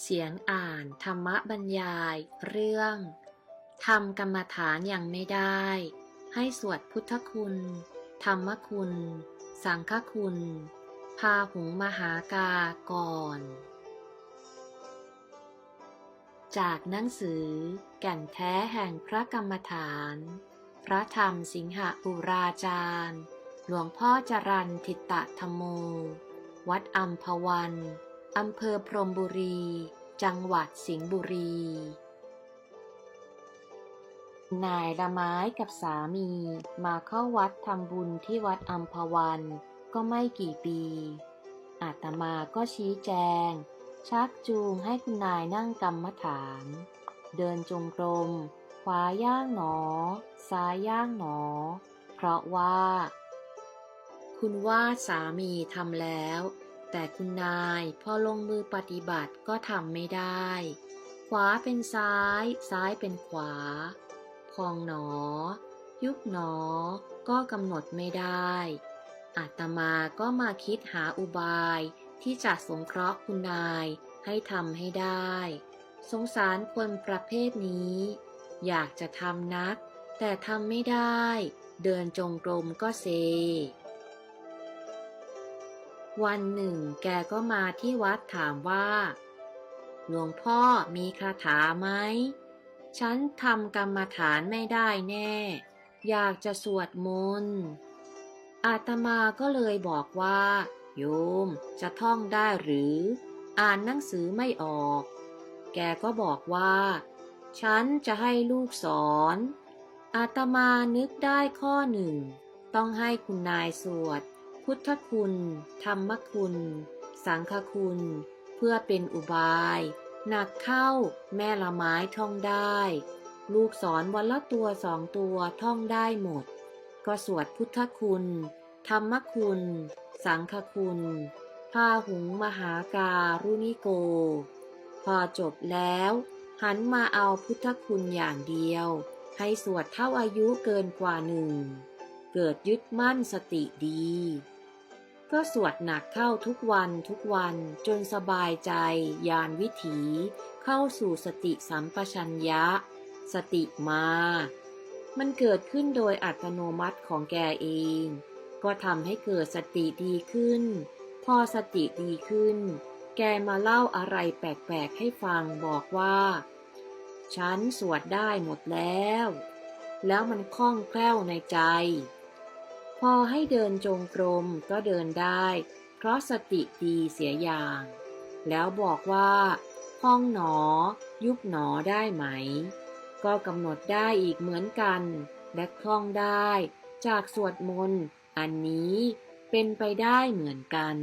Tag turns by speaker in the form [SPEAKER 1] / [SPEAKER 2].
[SPEAKER 1] เสียงอ่านธรรมบรรยายเรื่องทำกรรมฐานอย่างไม่ได้ ให้สวดพุทธคุณ ธรรมคุณ สังฆคุณ พาหุงมหากาก่อน จากหนังสือ แก่นแท้แห่งพระกรรมฐาน พระธรรมสิงหปุราจารย์ หลวงพ่อจรันทิตะธรรมโม วัดอัมพวัน อำเภอพรมบุรี จังหวัดสิงห์บุรี นายละไม้กับสามีมาเข้าวัดทำบุญที่วัดอัมพวัน ก็ไม่กี่ปี อาตมาก็ชี้แจง ชักจูงให้คุณนายนั่งกรรมฐาน เดินจงกรม ขวาย่างหนอ ซ้ายย่างหนอ เพราะว่า คุณว่าสามีทำแล้ว แต่คุณนายพอลงมือปฏิบัติก็ทำไม่ได้ ขวาเป็นซ้าย ซ้ายเป็นขวา พองหนอ ยุบหนอ ก็กำหนดไม่ได้อาตมาก็มาคิดหาอุบายที่จะสงเคราะห์คุณนายให้ทำให้ได้ สงสารคนประเภทนี้ อยากจะทำนัก แต่ทำไม่ได้ เดินจงกรมก็เซ วันหนึ่ง แกก็มาที่วัดถามว่า หลวงพ่อมีคาถาไหม ฉันทำกรรมฐานไม่ได้แน่ อยากจะสวดมนต์อาตมาก็เลยบอกว่า โยมจะท่องได้หรือ อ่านหนังสือไม่ออก แกก็บอกว่า ฉันจะให้ลูกสอน อาตมานึกได้ข้อหนึ่ง ต้องให้คุณนายสวด พุทธคุณ ธรรมคุณ สังฆคุณ เพื่อเป็นอุบาย หนักเข้าแม่ละไม้ท่องได้ ลูกสอนวันละตัวสองตัวท่องได้หมด ก็สวดพุทธคุณ ธรรมคุณ สังฆคุณพาหุงมหาการุณิโก พอจบแล้ว หันมาเอาพุทธคุณอย่างเดียว ให้สวดเท่าอายุเกินกว่าหนึ่ง เกิดยึดมั่นสติดี ก็สวดหนักเข้าทุกวันทุกวันจนสบายใจ ยานวิถี เข้าสู่สติสัมปชัญญะ สติมา มันเกิดขึ้นโดยอัตโนมัติของแกเอง ก็ทำให้เกิดสติดีขึ้น พอสติดีขึ้น แกมาเล่าอะไรแปลกๆให้ฟังบอกว่า ฉันสวดได้หมดแล้ว แล้วมันคล่องแคล่วในใจ พอให้เดินจงกรมก็เดินได้ เพราะสติดีเสียอย่าง แล้วบอกว่าห้องหนอ ยุบหนอได้ไหม ก็กำหนดได้อีกเหมือนกัน และคล่องได้ จากสวดมนต์อันนี้เป็นไปได้เหมือนกัน